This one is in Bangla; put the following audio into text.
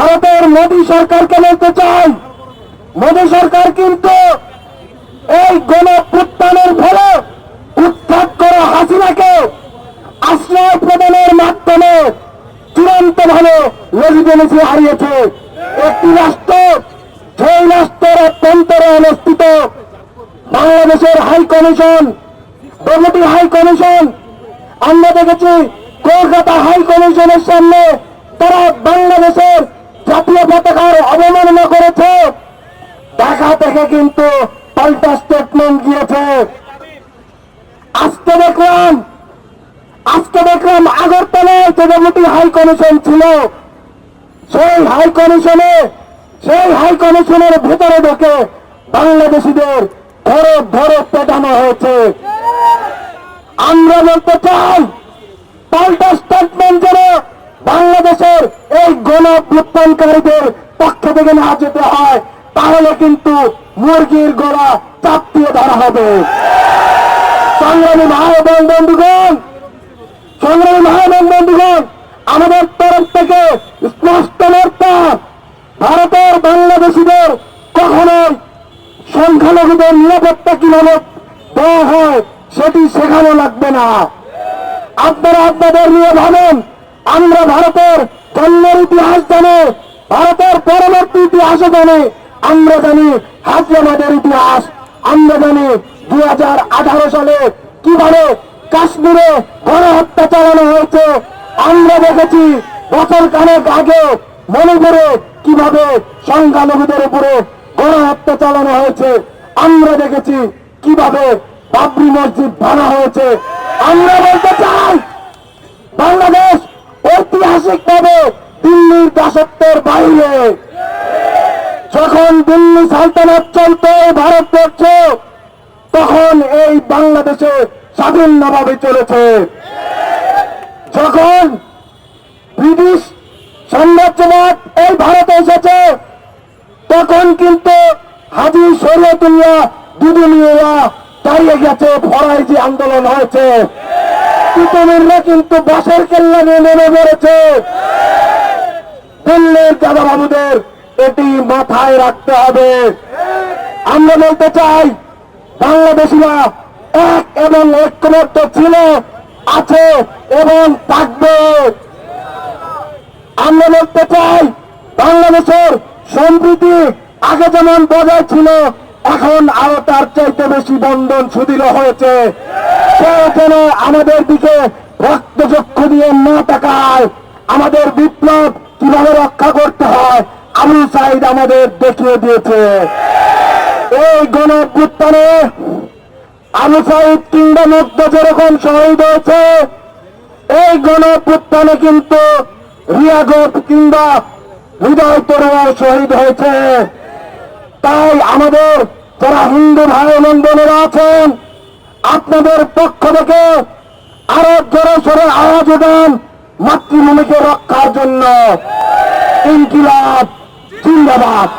ভারতের মোদী সরকারকে বলতে চাই, মোদী সরকার কিন্তু এই গণপুত্থানের ফলে উৎখাত করা হাসিনাকে আশ্রয় প্রদানের মাধ্যমে চূড়ান্ত ভাবে লেজিটেমেসি হারিয়েছে। একটি রাষ্ট্র সেই রাষ্ট্রের অভ্যন্তরে অবস্থিত বাংলাদেশের high commission deputy high commission, আমরা দেখেছি কলকাতা হাই কমিশনের সামনে থেকে কিন্তু পাল্টা স্টেটমেন্ট দিয়েছে। আজকে দেখলাম আজকে দেখলাম আগরতলায় যে ডেপুটি হাই কমিশন ছিল। সেই হাই কমিশনে, সেই হাই কমিশনের ভেতরে ঢুকে বাংলাদেশিদের ধরে ধরে পেটানো হয়েছে। আমরা বলতে চাই, পাল্টা স্টেটমেন্ট যেন বাংলাদেশের এই গণ পক্ষ থেকে না যেতে হয়। তাহলে কিন্তু মুরগির গলা চাপ দিয়ে ধরা হবে। সংগ্রামী বন্ধুগণ সংগ্রামী বন্ধুগণ, আমাদের তরফ থেকে স্পষ্ট বার্তা, ভারতের বাংলাদেশিদের কখনোই সংখ্যালঘুদের নিরাপত্তা কীভাবে দেওয়া হয় সেটি শেখানো লাগবে না। আপনারা আপনাদের নিয়ে ভাবেন, আমরা ভারতের জন্মের ইতিহাস জানে, ভারতের পরবর্তী ইতিহাসও জানে আমরা জানি হাসিয়ামাদের ইতিহাস। আমরা জানি দু হাজার আঠারো সালে কীভাবে কাশ্মীরে গণহত্যা চালানো হয়েছে। আমরা দেখেছি বছর খানেক আগে মণিপুরে কীভাবে সংখ্যালঘুদের উপরে গণহত্যা চালানো হয়েছে। আমরা দেখেছি কীভাবে বাবরি মসজিদ ভাঙা হয়েছে। আমরা বলতে চাই, বাংলাদেশ ঐতিহাসিক ভাবে দিল্লির দাসত্বের বাইরে। যখন দিল্লি সালতানাত চলত ভারতবর্ষ তখন এই বাংলাদেশে স্বাধীনভাবে চলেছে। যখন ব্রিটিশ সাম্রাজ্যবাদ এই ভারতে এসেছে, তখন কিন্তু হাজি শরীয়তুল্লাহ দুদুলিয়া দাঁড়িয়ে গেছে ফরাইজি আন্দোলন হয়েছে। তিতুমিররা কিন্তু বাসের কেল্লা নিয়ে নেমে পড়েছে। দিল্লির দাদা বাবুদের এটি মাথায় রাখতে হবে। আমরা বলতে চাই, বাংলাদেশিরা এক এবং ঐক্যবদ্ধ ছিল, আছে এবং থাকবে। আমরা বলতে চাই, বাংলাদেশের সম্প্রীতি আগে যেমন বজায় ছিল, এখন আরও তার চাইতে বেশি বন্ধন সুদৃঢ় হয়েছে। যেন আমাদের দিকে রক্তচক্ষু দিয়ে না তাকায়, আমাদের বিপ্লব কীভাবে রক্ষা করতে হয় আবু সাইদ আমাদের দেখিয়ে দিয়েছে। এই গণ অভ্যুত্থানে আবু সাইদ কিংবা মুক্ত যেরকম শহীদ হয়েছে, এই গণ অভ্যুত্থানে কিন্তু রিয়াগত কিংবা হৃদয় তরুণ শহীদ হয়েছে। তাই আমাদের যারা হিন্দু ভাই এবং আছেন, আপনাদের পক্ষ থেকে আরও জোরে সরে আওয়াজ উঠান মাতৃভূমিকে রক্ষার জন্য। ইনকিলাব। জিন্দাবাদ